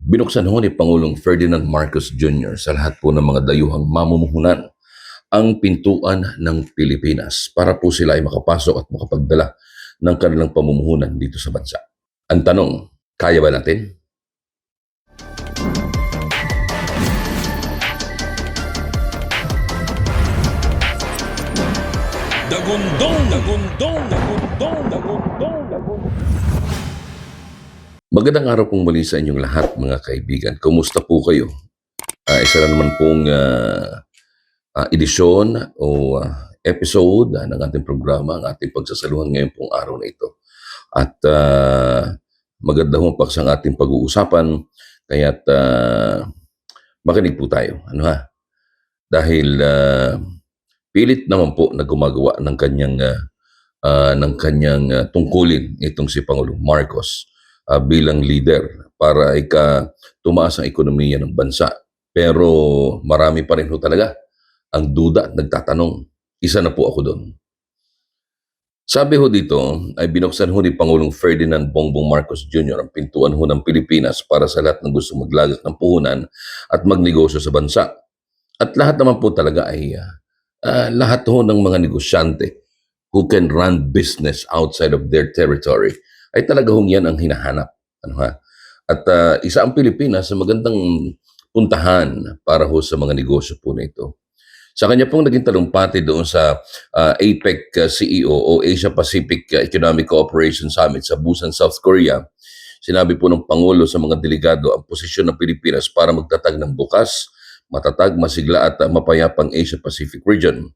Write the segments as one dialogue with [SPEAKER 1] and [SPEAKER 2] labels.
[SPEAKER 1] Binuksan ho ni Pangulong Ferdinand Marcos Jr. sa lahat po ng mga dayuhang mamumuhunan ang pintuan ng Pilipinas para po sila ay makapasok at makapagdala ng kanilang pamumuhunan dito sa bansa. Ang tanong, kaya ba natin?
[SPEAKER 2] Dagundong, dagundong, dagundong, dagundong, dagundong.
[SPEAKER 1] Magandang araw pong muli sa inyong lahat mga kaibigan. Kumusta po kayo? Ah, isa na naman pong ah, ah, edisyon o ah, episode ah, ng ating programa, ang ating pagsasaluhan ngayon pong araw na ito. At ah, maganda hong paks ang ating pag-uusapan, kaya't ah, makinig po tayo. Ano ha? Dahil ah, pilit naman po na gumagawa ng kanyang ah, ah, ng kanyang ah, tungkulin itong si Pangulong Marcos ah, bilang leader para ika tumaas ang ekonomiya ng bansa. Pero marami pa rin ho talaga ang duda at nagtatanong. Isa na po ako doon. Sabi ho dito ay binuksan ho ni Pangulong Ferdinand Bongbong Marcos Jr. ang pintuan ho ng Pilipinas para sa lahat ng gusto maglagak ng puhunan at magnegosyo sa bansa. At lahat naman po talaga ay ah, lahat ho ng mga negosyante who can run business outside of their territory ay talaga hong yan ang hinahanap. Ano ha? At ah, isa ang Pilipinas sa magandang puntahan para ho sa mga negosyo po na ito. Sa kanya pong naging talumpati doon sa ah, APEC ah, CEO o Asia Pacific Economic Cooperation Summit sa Busan, South Korea, sinabi po ng Pangulo sa mga delegado ang posisyon ng Pilipinas para magtatag ng bukas, matatag, masigla at mapayapang Asia Pacific region.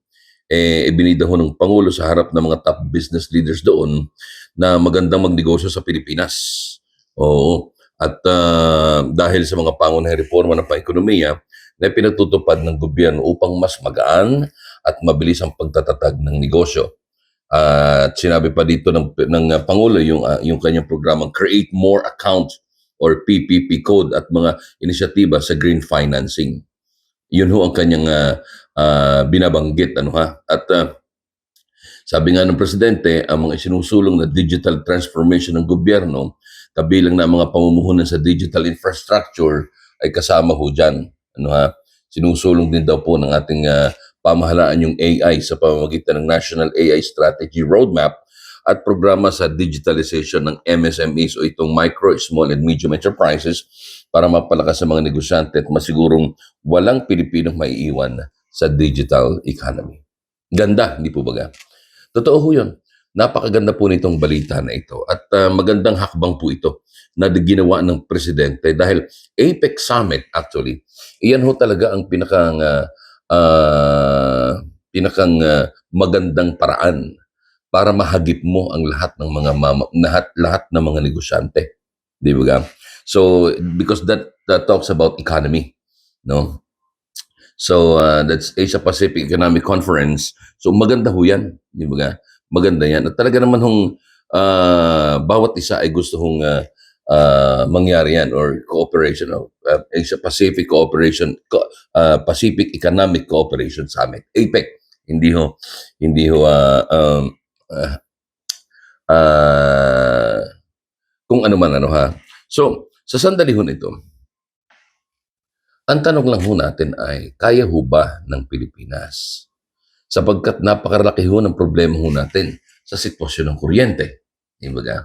[SPEAKER 1] Eh, ibinida ng Pangulo sa harap ng mga top business leaders doon na magandang magnegosyo sa Pilipinas. Oo. At ah, dahil sa mga pangunahing reforma ng paekonomiya na pinagtutupad ng gobyerno upang mas magaan at mabilis ang pagtatatag ng negosyo. At sinabi pa dito ng, ng ah, Pangulo yung, ah, yung kanyang programang Create More Account or PPP code at mga inisyatiba sa green financing. Yun ho ang kanyang ah, ah, binabanggit ano ha. At ah, sabi nga ng presidente, ang mga isinusulong na digital transformation ng gobyerno, kabilang na mga pamumuhunan sa digital infrastructure ay kasama ho dyan. Ano ha? Sinusulong din daw po ng ating ah, pamahalaan yung AI sa pamamagitan ng National AI Strategy Roadmap at programa sa digitalization ng MSMEs o itong micro, small and medium enterprises para mapalakas sa mga negosyante at masigurong walang Pilipinong maiiwan sa digital economy. Ganda, hindi po baga? Totoo ho yun. Napakaganda po nitong balita na ito at ah, magandang hakbang po ito na ginawa ng presidente dahil APEC Summit actually, iyan ho talaga ang pinakang ah, ah, pinakang ah, magandang paraan para mahagip mo ang lahat ng mga mama, lahat lahat ng mga negosyante. Di ba? So because that, that talks about economy, no? So uh, that's Asia Pacific Economic Conference. So maganda ho 'yan, di ba? ga? Maganda 'yan. At talaga naman hong ah, bawat isa ay gusto hong ah, ah, mangyari yan or cooperation of uh, Asia Pacific Cooperation Co- ah, Pacific Economic Cooperation Summit APEC hindi ho hindi ho ah, um, ah, ah, kung ano man ano ha so sa sandali ho nito ang tanong lang ho natin ay kaya ho ba ng Pilipinas sapagkat napakalaki ho ng problema ho natin sa sitwasyon ng kuryente di ba ga?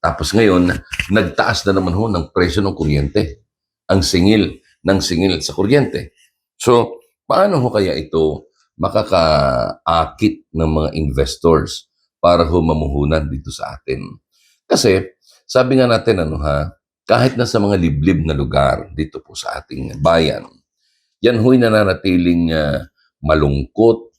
[SPEAKER 1] tapos ngayon nagtaas na naman ho ng presyo ng kuryente ang singil ng singil sa kuryente so paano ho kaya ito makakaakit ng mga investors para ho mamuhunan dito sa atin. Kasi, sabi nga natin, ano ha, kahit na sa mga liblib na lugar dito po sa ating bayan, yan ho'y nananatiling ah, malungkot,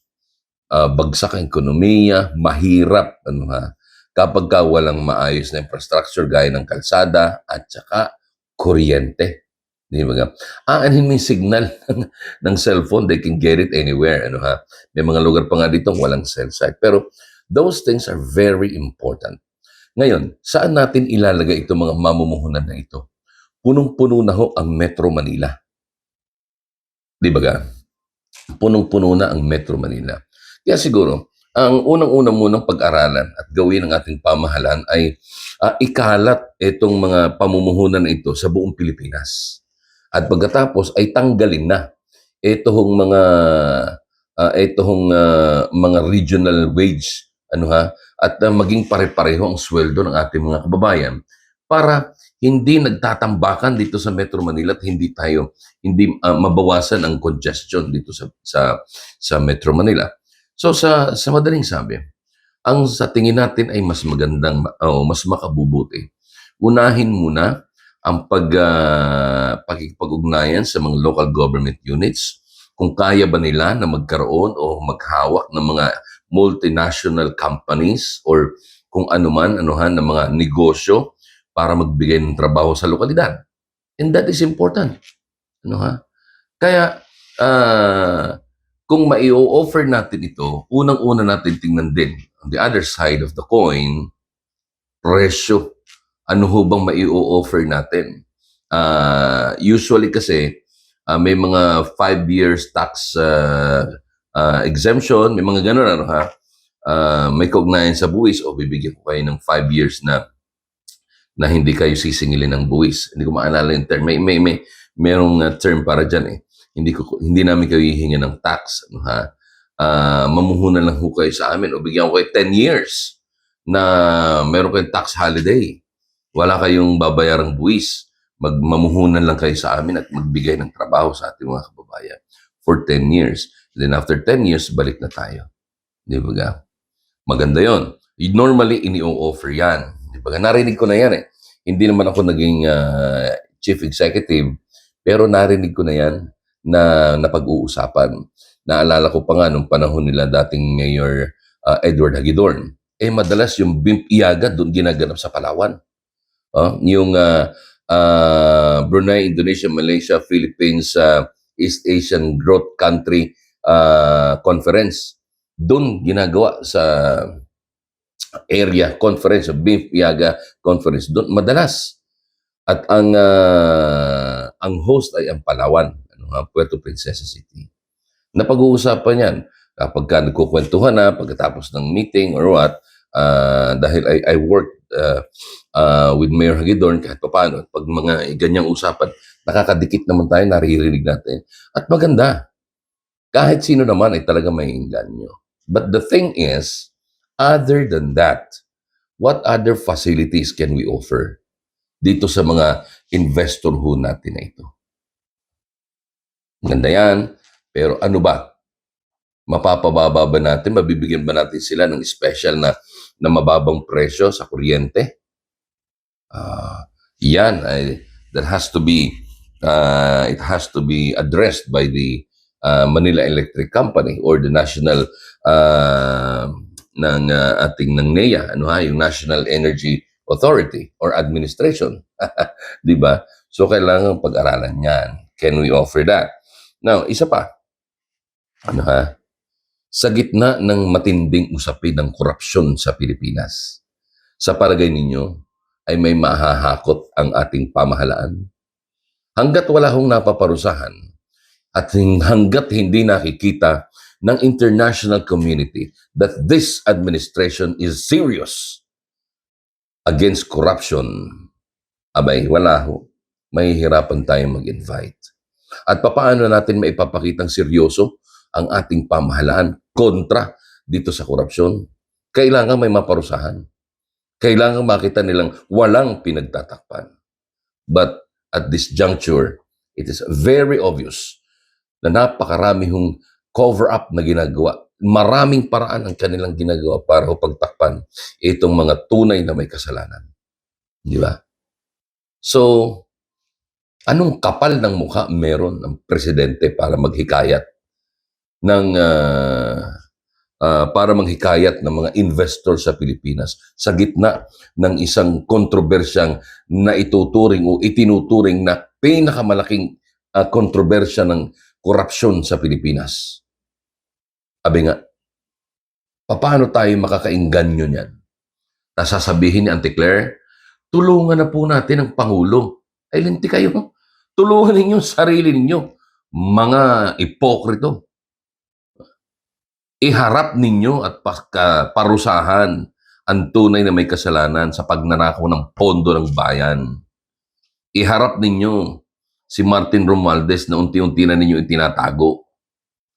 [SPEAKER 1] ah, bagsak ang ekonomiya, mahirap, ano ha, kapag ka walang maayos na infrastructure gaya ng kalsada at saka kuryente. Di ba? Aanhin mo yung signal ng, ng cellphone, they can get it anywhere. Ano ha? May mga lugar pa nga dito walang cell site. Pero those things are very important. Ngayon, saan natin ilalagay itong mga mamumuhunan na ito? Punong-puno na ho ang Metro Manila. Di ba ga? Punong-puno na ang Metro Manila. Kaya siguro, ang unang-una munang pag-aralan at gawin ng ating pamahalaan ay ah, ikalat itong mga pamumuhunan na ito sa buong Pilipinas. At pagkatapos ay tanggalin na itong mga ah, itong ah, mga regional wage ano ha at ah, maging pare-pareho ang sweldo ng ating mga kababayan para hindi nagtatambakan dito sa Metro Manila at hindi tayo hindi ah, mabawasan ang congestion dito sa sa sa Metro Manila. So sa sa madaling sabi, ang sa tingin natin ay mas magandang o mas makabubuti. Unahin muna ang pag ah, pakikipag-ugnayan sa mga local government units kung kaya ba nila na magkaroon o maghawak ng mga multinational companies or kung ano man anuhan ng mga negosyo para magbigay ng trabaho sa lokalidad. And that is important. Ano ha? Kaya ah, kung mai-offer natin ito, unang-una natin tingnan din on the other side of the coin, presyo. Ano ho bang mai-offer natin? Ah, usually kasi ah, may mga 5 years tax ah, ah, exemption, may mga ganun ano ha. Ah, may kaugnayan sa buwis o bibigyan ko kayo ng 5 years na na hindi kayo sisingilin ng buwis. Hindi ko maalala yung term. May may may merong ah, term para diyan eh. Hindi ko hindi namin kayo hihinga ng tax, ano ha. Ah, mamuhunan lang ho kayo sa amin o bigyan ko kayo 10 years na meron kayong tax holiday. Wala kayong babayarang buwis. Magmamuhunan lang kayo sa amin at magbigay ng trabaho sa ating mga kababayan for 10 years. Then after 10 years, balik na tayo. Di ba ga? Maganda yon. Normally, ini-offer yan. Di ba ga? Narinig ko na yan eh. Hindi naman ako naging ah, chief executive, pero narinig ko na yan na napag-uusapan. Naalala ko pa nga nung panahon nila dating Mayor ah, Edward Hagidorn. Eh madalas yung BIMP Iaga doon ginaganap sa Palawan. Oh, yung ah, ah, Brunei, Indonesia, Malaysia, Philippines, ah, East Asian Growth Country ah, Conference. Doon ginagawa sa area conference, BIMP Iaga Conference. Doon madalas. At ang ah, ang host ay ang Palawan, ano nga, Puerto Princesa City. Napag-uusapan yan kapag ka nagkukwentuhan na pagkatapos ng meeting or what, ah, dahil I, I worked ah, ah, with Mayor Hagidorn kahit pa paano, pag mga ganyang usapan, nakakadikit naman tayo, naririnig natin. At maganda. Kahit sino naman ay talaga may inganyo. But the thing is, other than that, what other facilities can we offer dito sa mga investor ho natin na ito? Ganda yan. Pero ano ba? Mapapababa ba natin? Mabibigyan ba natin sila ng special na, na mababang presyo sa kuryente? Ah, yan ay that has to be uh, it has to be addressed by the uh, Manila Electric Company or the national uh, ng uh, ating ng NEA ano ha? Yung National Energy Authority or Administration. 'di ba? So kailangan pag-aralan yan. Can we offer that? Now isa pa. Ano ha sa gitna ng matinding usapin ng korupsyon sa Pilipinas sa palagay ninyo ay may mahahakot ang ating pamahalaan hanggat wala hong napaparusahan at hanggat hindi nakikita ng international community that this administration is serious against corruption, abay, wala ho. Mahihirapan tayong mag-invite. At papaano natin maipapakitang seryoso ang ating pamahalaan kontra dito sa korupsyon? Kailangan may maparusahan. Kailangan makita nilang walang pinagtatakpan. But at this juncture, it is very obvious na napakarami hong cover-up na ginagawa. Maraming paraan ang kanilang ginagawa para pagtakpan itong mga tunay na may kasalanan. Di ba? So, anong kapal ng mukha meron ng presidente para maghikayat ng ah, ah, para manghikayat ng mga investor sa Pilipinas sa gitna ng isang kontrobersyang na ituturing o itinuturing na pinakamalaking ah, kontrobersya ng korupsyon sa Pilipinas. Abi nga, paano tayo makakainganyo niyan? Na sasabihin ni Auntie Claire, tulungan na po natin ang Pangulo. Ay, linti kayo. Tulungan ninyo sarili ninyo. Mga ipokrito. Iharap ninyo at parusahan ang tunay na may kasalanan sa pagnanakaw ng pondo ng bayan. Iharap ninyo si Martin Romualdez na unti-unti na ninyo itinatago.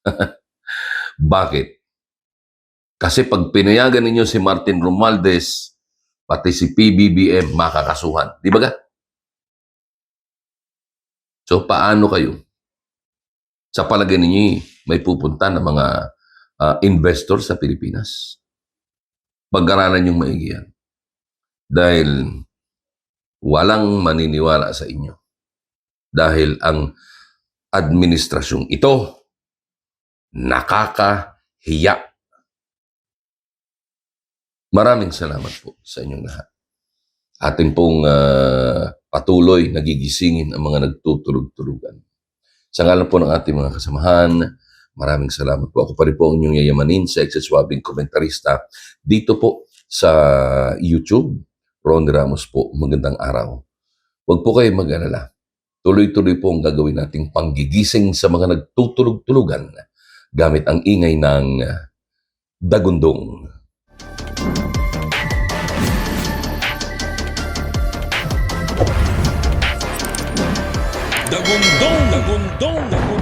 [SPEAKER 1] Bakit? Kasi pag pinayagan ninyo si Martin Romualdez, pati si PBBM makakasuhan. Di ba ga? So paano kayo? Sa palagay ninyo, may pupunta na mga ah, investor sa Pilipinas. Pag-aralan yung maigi yan. Dahil walang maniniwala sa inyo. Dahil ang administrasyong ito nakakahiya. Maraming salamat po sa inyong lahat. Atin pong ah, patuloy nagigisingin ang mga nagtutulog-tulugan. Sa ngalan po ng ating mga kasamahan, maraming salamat po. Ako pa rin po ang inyong yayamanin sa exeswabing komentarista dito po sa YouTube. Ron Ramos po, magandang araw. Huwag po kayo mag-alala. Tuloy-tuloy po ang gagawin nating panggigising sa mga nagtutulog-tulugan gamit ang ingay ng
[SPEAKER 2] dagundong, dagundong, dagundong, dagundong.